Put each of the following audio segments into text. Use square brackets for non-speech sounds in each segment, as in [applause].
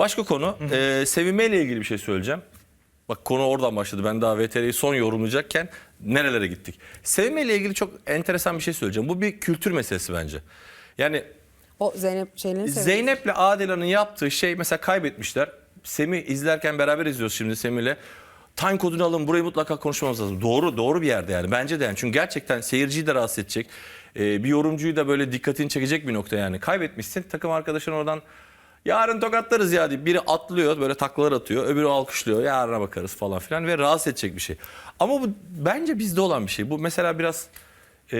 Başka konu e, Sevime ile ilgili bir şey söyleyeceğim. Bak konu oradan başladı. Ben daha VTR'yi son yorumlayacakken nerelere gittik. Sevime ile ilgili çok enteresan bir şey söyleyeceğim. Bu bir kültür meselesi bence. Yani O Zeynep seviyor. Zeynep'le Adela'nın yaptığı şey mesela kaybetmişler. Semih izlerken beraber izliyoruz şimdi Semih'le. Time kodunu alın burayı mutlaka konuşmamız lazım. Doğru doğru bir yerde yani bence de yani. Çünkü gerçekten seyirciyi de rahatsız edecek. Ee, bir yorumcuyu da böyle dikkatini çekecek bir nokta yani. Kaybetmişsin takım arkadaşın oradan yarın tokatlarız ya diye biri atlıyor böyle taklalar atıyor öbürü alkışlıyor yarına bakarız falan filan ve rahatsız edecek bir şey. Ama bu bence bizde olan bir şey. Bu mesela biraz e,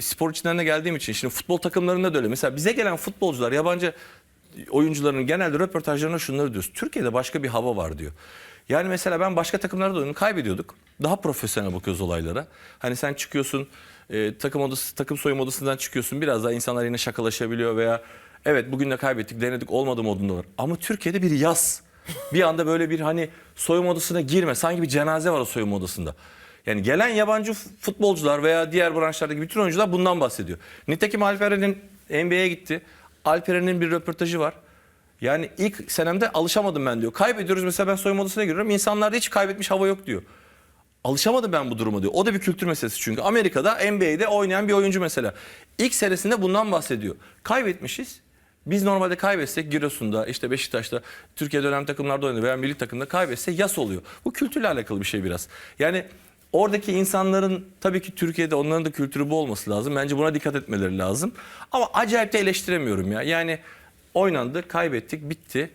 spor de geldiğim için şimdi futbol takımlarında da öyle. Mesela bize gelen futbolcular yabancı oyuncuların genelde röportajlarına şunları diyoruz. Türkiye'de başka bir hava var diyor. Yani mesela ben başka takımlarda da oyunu kaybediyorduk. Daha profesyonel bakıyoruz olaylara. Hani sen çıkıyorsun e, takım odası takım soyunma odasından çıkıyorsun. Biraz daha insanlar yine şakalaşabiliyor veya evet bugün de kaybettik denedik olmadı modunda var. Ama Türkiye'de bir yaz. Bir anda böyle bir hani soyunma odasına girme. Sanki bir cenaze var o soyunma odasında. Yani gelen yabancı futbolcular veya diğer branşlardaki bütün oyuncular bundan bahsediyor. Nitekim Alperen'in NBA'ye gitti. Alperen'in bir röportajı var. Yani ilk senemde alışamadım ben diyor. Kaybediyoruz mesela ben soyunma odasına giriyorum. İnsanlarda hiç kaybetmiş hava yok diyor. Alışamadım ben bu duruma diyor. O da bir kültür meselesi çünkü. Amerika'da NBA'de oynayan bir oyuncu mesela. İlk senesinde bundan bahsediyor. Kaybetmişiz. Biz normalde kaybetsek Giresun'da, işte Beşiktaş'ta, Türkiye dönem takımlarda oynadı veya milli takımda kaybetse yas oluyor. Bu kültürle alakalı bir şey biraz. Yani oradaki insanların tabii ki Türkiye'de onların da kültürü bu olması lazım. Bence buna dikkat etmeleri lazım. Ama acayip de eleştiremiyorum ya. Yani oynandı, kaybettik, bitti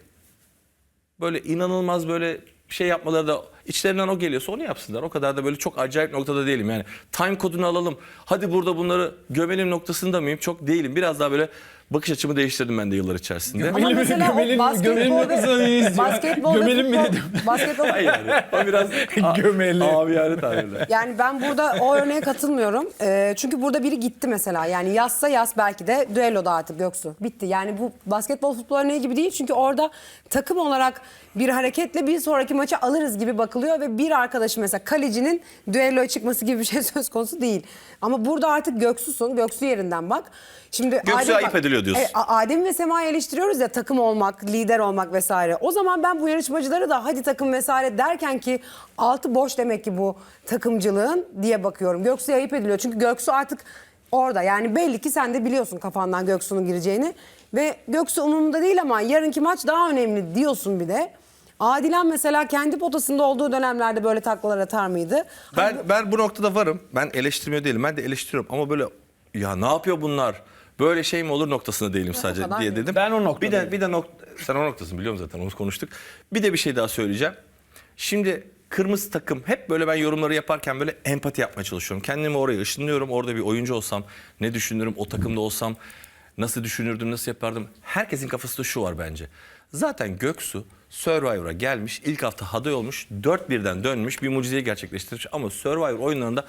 böyle inanılmaz böyle şey yapmaları da içlerinden o geliyorsa onu yapsınlar. O kadar da böyle çok acayip noktada değilim. Yani time kodunu alalım. Hadi burada bunları gömelim noktasında mıyım? Çok değilim. Biraz daha böyle bakış açımı değiştirdim ben de yıllar içerisinde. Ama Gömelim- mesela o gömelim- basketbol gömelim ve- noktasına değiliz [laughs] ya. basketbol ve Gömelim mi futbol- dedim? Basketbol Hayır yani. O biraz [laughs] Gömeli. abi yani tabirle. Yani ben burada o örneğe katılmıyorum. Ee, çünkü burada biri gitti mesela. Yani yazsa yaz belki de düelloda artık Göksu. Bitti. Yani bu basketbol futbol örneği gibi değil. Çünkü orada takım olarak bir hareketle bir sonraki maçı alırız gibi bakılıyor ve bir arkadaşı mesela kalecinin düelloya çıkması gibi bir şey [laughs] söz konusu değil. Ama burada artık Göksu'sun. Göksu yerinden bak. Şimdi Göksu ayıp ediliyor diyorsun. E, Adem ve Sema'yı eleştiriyoruz ya takım olmak, lider olmak vesaire. O zaman ben bu yarışmacıları da hadi takım vesaire derken ki altı boş demek ki bu takımcılığın diye bakıyorum. Göksu'ya ayıp ediliyor. Çünkü Göksu artık orada. Yani belli ki sen de biliyorsun kafandan Göksu'nun gireceğini. Ve Göksu umurumda değil ama yarınki maç daha önemli diyorsun bir de. Adilen mesela kendi potasında olduğu dönemlerde böyle taklalar atar mıydı? Ben, ben bu noktada varım. Ben eleştirmiyor değilim. Ben de eleştiriyorum. Ama böyle ya ne yapıyor bunlar? Böyle şey mi olur noktasında değilim sadece diye değil. dedim. Ben o Bir noktadayım. de bir de nokta sen o noktasın biliyorum zaten onu konuştuk. Bir de bir şey daha söyleyeceğim. Şimdi kırmızı takım hep böyle ben yorumları yaparken böyle empati yapmaya çalışıyorum. Kendimi oraya ışınlıyorum. Orada bir oyuncu olsam ne düşünürüm? O takımda olsam nasıl düşünürdüm? Nasıl yapardım? Herkesin kafasında şu var bence. Zaten Göksu Survivor'a gelmiş. ilk hafta aday olmuş. 4-1'den dönmüş. Bir mucizeyi gerçekleştirmiş. Ama Survivor oyunlarında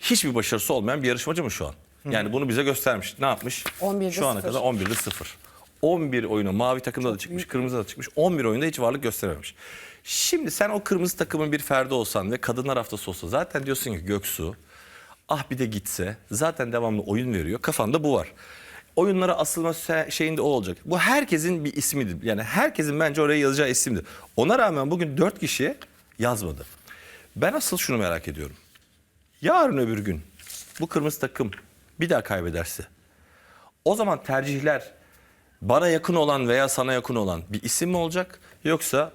hiçbir başarısı olmayan bir yarışmacı mı şu an? Yani bunu bize göstermiş. Ne yapmış? 11'de Şu ana sıfır. kadar 11'de 0. 11 oyunu mavi takımda da çıkmış, kırmızı da çıkmış. 11 oyunda hiç varlık gösterememiş. Şimdi sen o kırmızı takımın bir ferdi olsan ve kadınlar haftası olsa zaten diyorsun ki Göksu ah bir de gitse zaten devamlı oyun veriyor. Kafanda bu var. Oyunlara asılma se- şeyinde o olacak. Bu herkesin bir ismidir. Yani herkesin bence oraya yazacağı isimdir. Ona rağmen bugün 4 kişi yazmadı. Ben asıl şunu merak ediyorum. Yarın öbür gün bu kırmızı takım bir daha kaybederse o zaman tercihler bana yakın olan veya sana yakın olan bir isim mi olacak? Yoksa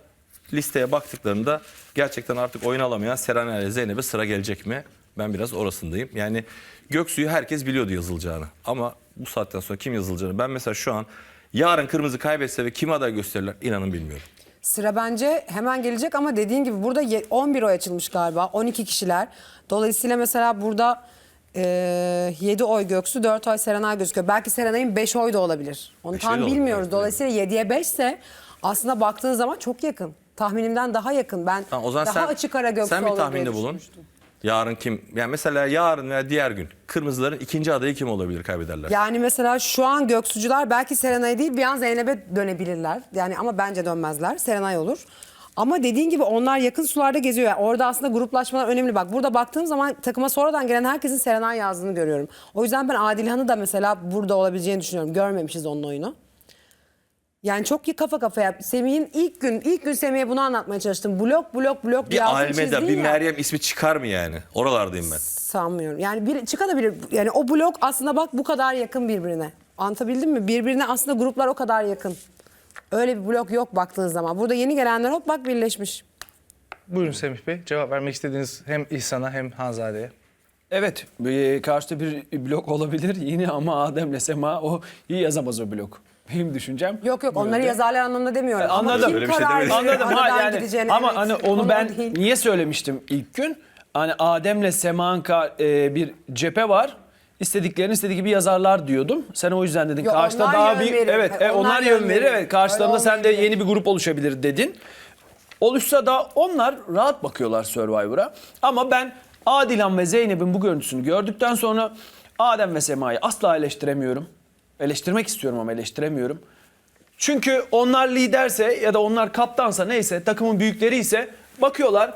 listeye baktıklarında gerçekten artık oyun alamayan Serena ile Zeynep'e sıra gelecek mi? Ben biraz orasındayım. Yani Göksu'yu herkes biliyordu yazılacağını. Ama bu saatten sonra kim yazılacağını ben mesela şu an yarın kırmızı kaybetse ve kim aday gösterirler inanın bilmiyorum. Sıra bence hemen gelecek ama dediğin gibi burada ye- 11 oy açılmış galiba. 12 kişiler. Dolayısıyla mesela burada e, 7 oy Göksu, 4 oy Serenay gözüküyor. Belki Serenay'ın 5 oy da olabilir. Onu oy tam olabilir, bilmiyoruz. evet, Dolayısıyla 7'ye 5 ise aslında baktığın zaman çok yakın. Tahminimden daha yakın. Ben Tamam, o zaman daha sen, açık ara Göksu sen bir olur diye tahminde bulun. düşünmüştüm. Yarın kim? Yani mesela yarın veya diğer gün kırmızıların ikinci adayı kim olabilir kaybederler? Yani mesela şu an Göksucular belki Serenay değil bir an Zeynep'e dönebilirler. Yani ama bence dönmezler. Serenay olur. Ama dediğin gibi onlar yakın sularda geziyor. Yani orada aslında gruplaşmalar önemli. Bak burada baktığım zaman takıma sonradan gelen herkesin Serenay yazdığını görüyorum. O yüzden ben Adilhan'ı da mesela burada olabileceğini düşünüyorum. Görmemişiz onun oyunu. Yani çok iyi kafa kafaya. Semih'in ilk gün ilk gün Semih'e bunu anlatmaya çalıştım. Blok blok blok Bir altını Almeda, çizdin bir ya. Meryem ismi çıkar mı yani? Oralardayım ben. Sanmıyorum. Yani bir, çıkabilir. Yani o blok aslında bak bu kadar yakın birbirine. Anlatabildim mi? Birbirine aslında gruplar o kadar yakın. Öyle bir blok yok baktığın zaman. Burada yeni gelenler hop bak birleşmiş. Buyurun Semih Bey. Cevap vermek istediğiniz hem İhsan'a hem Hanzade'ye. Evet, e, karşıda bir blok olabilir yine ama Adem'le Sema o iyi yazamaz o blok. Benim düşüncem. Yok yok bu onları yönde. yazarlar anlamında demiyorum. E, Ama anladım. Öyle bir şey karar demedim. Anladım ha yani ama Evet, hani onu ben değil. niye söylemiştim ilk gün? Hani Adem'le Sema'nın e, bir cephe var. İstediklerini istediği gibi yazarlar diyordum. Sen o yüzden dedin Yo, karşıda onlar daha yön bir verir. evet Onlar e, onlar, yön yön verir. verir. Evet karşılarında Öyle sen de yeni bir grup oluşabilir dedin. Oluşsa da onlar rahat bakıyorlar Survivor'a. Ama ben Adilan ve Zeynep'in bu görüntüsünü gördükten sonra Adem ve Sema'yı asla eleştiremiyorum. Eleştirmek istiyorum ama eleştiremiyorum. Çünkü onlar liderse ya da onlar kaptansa neyse takımın büyükleri ise bakıyorlar.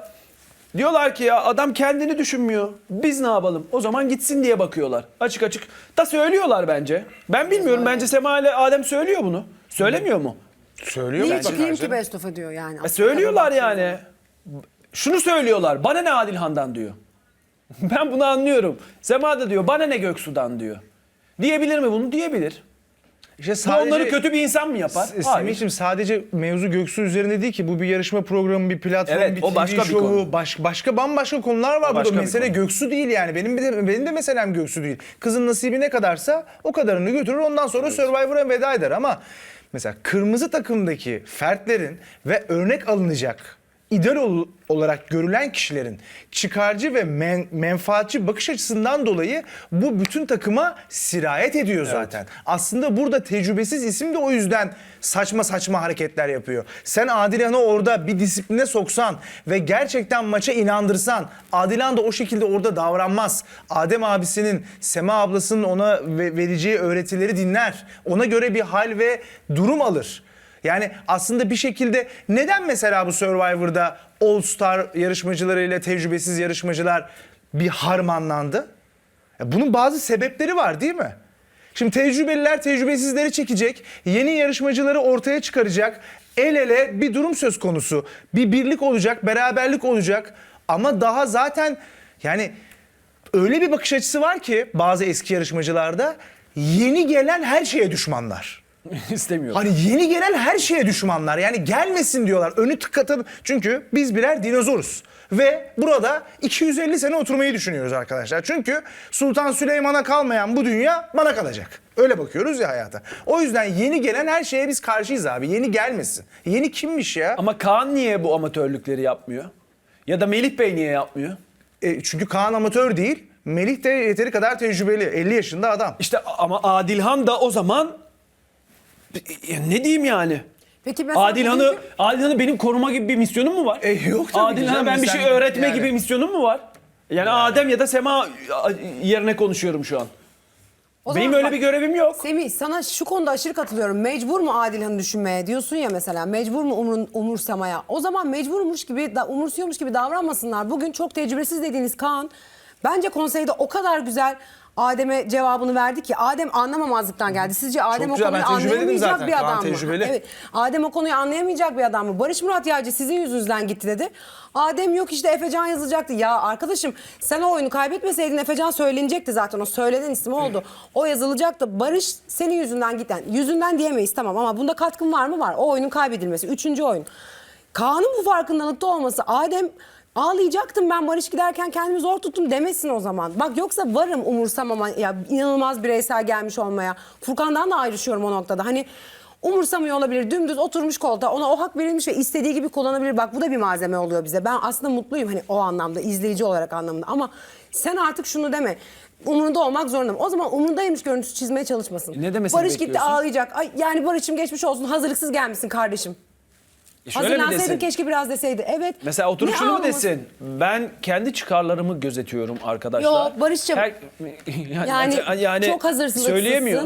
Diyorlar ki ya adam kendini düşünmüyor. Biz ne yapalım? O zaman gitsin diye bakıyorlar. Açık açık da söylüyorlar bence. Ben bilmiyorum. Bence Sema ile Adem söylüyor bunu. Söylemiyor mu? Söylüyor Niye bence. çıkayım ki best of'a diyor yani. E söylüyorlar yani. Şunu söylüyorlar. Bana ne Adilhan'dan diyor. [laughs] Ben bunu anlıyorum. Sema da diyor bana ne Göksu'dan diyor. Diyebilir mi bunu? Diyebilir. İşte Bu sadece, onları kötü bir insan mı yapar? Semih'ciğim sadece mevzu Göksu üzerinde değil ki. Bu bir yarışma programı, bir platform, Evet, bir o TV başka bir şovu. konu. baş- başka bambaşka konular var başka burada. bir Mesele konu. Göksu değil yani. Benim de, benim de meselem Göksu değil. Kızın nasibi ne kadarsa o kadarını götürür. Ondan sonra Survivor'a veda eder. Ama mesela kırmızı takımdaki fertlerin ve örnek alınacak ideal ol- olarak görülen kişilerin çıkarcı ve men- menfaatçi bakış açısından dolayı bu bütün takıma sirayet ediyor zaten. Aslında burada tecrübesiz isim de o yüzden saçma saçma hareketler yapıyor. Sen Adilan'ı orada bir disipline soksan ve gerçekten maça inandırsan Adilan da o şekilde orada davranmaz. Adem abisinin, Sema ablasının ona ve- vereceği öğretileri dinler. Ona göre bir hal ve durum alır. Yani aslında bir şekilde neden mesela bu Survivor'da All Star yarışmacılarıyla tecrübesiz yarışmacılar bir harmanlandı? Bunun bazı sebepleri var değil mi? Şimdi tecrübeliler tecrübesizleri çekecek, yeni yarışmacıları ortaya çıkaracak. El ele bir durum söz konusu. Bir birlik olacak, beraberlik olacak. Ama daha zaten yani öyle bir bakış açısı var ki bazı eski yarışmacılarda yeni gelen her şeye düşmanlar. [laughs] İstemiyor. Hani yeni gelen her şeye düşmanlar. Yani gelmesin diyorlar. Önü tıkatın. Çünkü biz birer dinozoruz. Ve burada 250 sene oturmayı düşünüyoruz arkadaşlar. Çünkü Sultan Süleyman'a kalmayan bu dünya bana kalacak. Öyle bakıyoruz ya hayata. O yüzden yeni gelen her şeye biz karşıyız abi. Yeni gelmesin. Yeni kimmiş ya? Ama Kaan niye bu amatörlükleri yapmıyor? Ya da Melih Bey niye yapmıyor? E, çünkü Kaan amatör değil. Melih de yeteri kadar tecrübeli. 50 yaşında adam. İşte ama Adilhan da o zaman Ya ne diyeyim yani? Peki mesela Adilhan'ı bugünkü- Adilhan'ı benim koruma gibi bir misyonum mu var? E, yok tabii Adilhan'a canım, ben bir sen- şey öğretme yani. gibi bir misyonum mu var? Yani, Adem ya da Sema yerine konuşuyorum şu an. O Benim öyle bak- bir görevim yok. Semih sana şu konuda aşırı katılıyorum. Mecbur mu Adilhan'ı düşünmeye diyorsun ya mesela. Mecbur mu umurun, umursamaya? O zaman mecburmuş gibi, da, umursuyormuş gibi davranmasınlar. Bugün çok tecrübesiz dediğiniz Kaan bence konseyde o kadar güzel Adem'e cevabını verdi ki Adem anlamamazlıktan geldi. Sizce Adem o güzel, konuyu ben tecrübeli dedim anlayamayacak zaten. bir Kaan adam mı? tecrübeli. Evet. Adem o konuyu anlayamayacak bir adam mı? Barış Murat Yağcı sizin yüzünüzden gitti dedi. Adem yok işte Efecan yazılacaktı. Ya arkadaşım sen o oyunu kaybetmeseydin Efecan söylenecekti zaten. O söylenen isim oldu. O yazılacaktı. Barış senin yüzünden gitten. Yüzünden diyemeyiz tamam ama bunda katkın var mı? Var. O oyunun kaybedilmesi. Üçüncü oyun. Kaan'ın bu farkındalıkta olması Adem ağlayacaktım ben Barış giderken kendimi zor tuttum demesin o zaman. Bak yoksa varım umursamama ya inanılmaz bireysel gelmiş olmaya. Furkan'dan da ayrışıyorum o noktada. Hani umursamıyor olabilir. Dümdüz oturmuş koltuğa ona o hak verilmiş ve istediği gibi kullanabilir. Bak bu da bir malzeme oluyor bize. Ben aslında mutluyum hani o anlamda izleyici olarak anlamda ama sen artık şunu deme. Umurunda olmak zorundayım. O zaman umurundaymış görüntüsü çizmeye çalışmasın. Ne demesini Barış gitti bekliyorsun? ağlayacak. Ay, yani Barış'ım geçmiş olsun hazırlıksız gelmişsin kardeşim. E Şöyle mi Hazırlansaydın desin? keşke biraz deseydi. Evet. Mesela oturup Ne şunu mu ağlaması? desin? Ben kendi çıkarlarımı gözetiyorum arkadaşlar. Yok, Barış'cığım. Her- [laughs] Yani, yani çok hazırsızlıksızsın. Söyleyemiyor.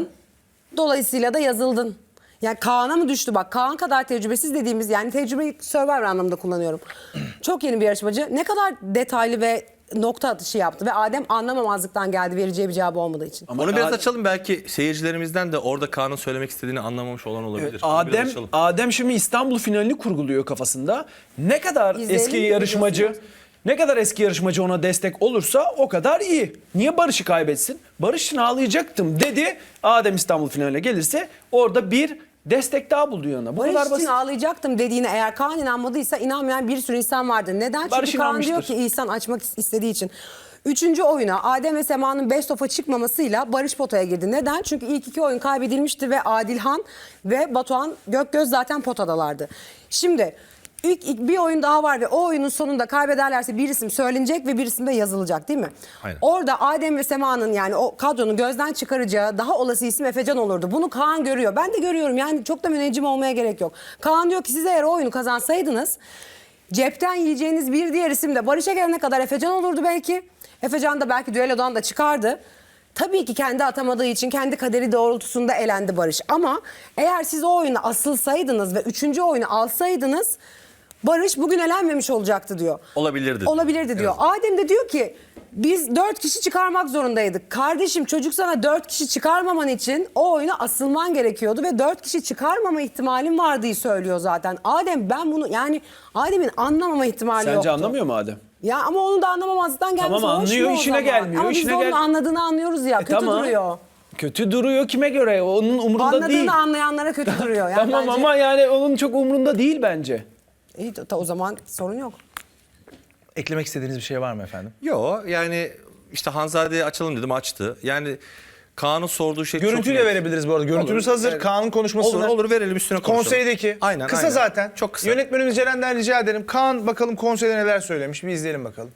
Dolayısıyla da yazıldın. Yani Kaan'a mı düştü bak? Kaan kadar tecrübesiz dediğimiz yani tecrübeyi Survivor anlamında kullanıyorum. [clears throat] Çok yeni bir yarışmacı. Ne kadar detaylı ve nokta atışı yaptı ve Adem anlamamazlıktan geldi vereceği bir cevabı olmadığı için. Ama Onu biraz Adem- açalım belki seyircilerimizden de orada Kaan'ın söylemek istediğini anlamamış olan olabilir. Onu biraz Adem açalım. Adem şimdi İstanbul finalini kurguluyor kafasında. Ne kadar İzleyelim eski mi yarışmacı ne kadar eski yarışmacı ona destek olursa o kadar iyi. Niye Barış'ı kaybetsin? Barış için ağlayacaktım dedi. Adem İstanbul finaline gelirse orada bir destek daha buldu yanına. Bu Barış kadar için basit. ağlayacaktım dediğine eğer Kaan inanmadıysa inanmayan bir sürü insan vardı. Neden? Çünkü Barış Kaan diyor ki İhsan açmak istediği için. Üçüncü oyuna Adem ve Sema'nın best of'a çıkmamasıyla Barış potaya girdi. Neden? Çünkü ilk iki oyun kaybedilmişti ve Adilhan ve Batuhan Gökgöz zaten potadalardı. Şimdi ilk, ilk bir oyun daha var ve o oyunun sonunda kaybederlerse bir isim söylenecek ve bir isim de yazılacak değil mi? Aynen. Orada Adem ve Sema'nın yani o kadronun gözden çıkaracağı daha olası isim Efecan olurdu. Bunu Kaan görüyor. Ben de görüyorum yani çok da müneccim olmaya gerek yok. Kaan diyor ki siz eğer o oyunu kazansaydınız cepten yiyeceğiniz bir diğer isim de Barış'a gelene kadar Efecan olurdu belki. Efecan da belki düellodan da çıkardı. Tabii ki kendi atamadığı için kendi kaderi doğrultusunda elendi Barış. Ama eğer siz o oyuna asılsaydınız ve üçüncü oyunu alsaydınız Barış bugün elenmemiş olacaktı diyor. Olabilirdi. Olabilirdi diyor. Adem de diyor ki biz dört kişi çıkarmak zorundaydık. Kardeşim çocuk sana dört kişi çıkarmaman için o oyuna asılman gerekiyordu ve dört kişi çıkarmama ihtimalin vardığı söylüyor zaten. Adem ben bunu yani Adem'in anlamama ihtimali Sence yoktu. anlamıyor mu Adem? Ya ama onun da anlamamazlıktan gelmesi Tamam, hoş anlıyor, mu o işine zaman? gelmiyor, Ama biz işine de onun gel- anladığını anlıyoruz ya. E, kötü tamam. duruyor. Kötü duruyor kime göre? Onun umurunda Anladığını değil. anlayanlara kötü duruyor. [laughs] Yani tamam bence- ama yani onun çok umurunda değil bence. İyi, ta- o zaman sorun yok. Eklemek istediğiniz bir şey var mı efendim? Yo yani işte Hanzade'yi açalım dedim açtı. Yani Kaan'ın sorduğu şey Görüntüyü çok net. verebiliriz bu arada. Görüntümüz Olur. hazır. Evet. Kaan'ın konuşmasını. Olur olur verelim üstüne konuşalım. Konseydeki. Aynen Kısa aynen. zaten. Çok kısa. Yönetmenimiz Ceren'den rica ederim. Kaan bakalım konseyde neler söylemiş. Bir izleyelim bakalım.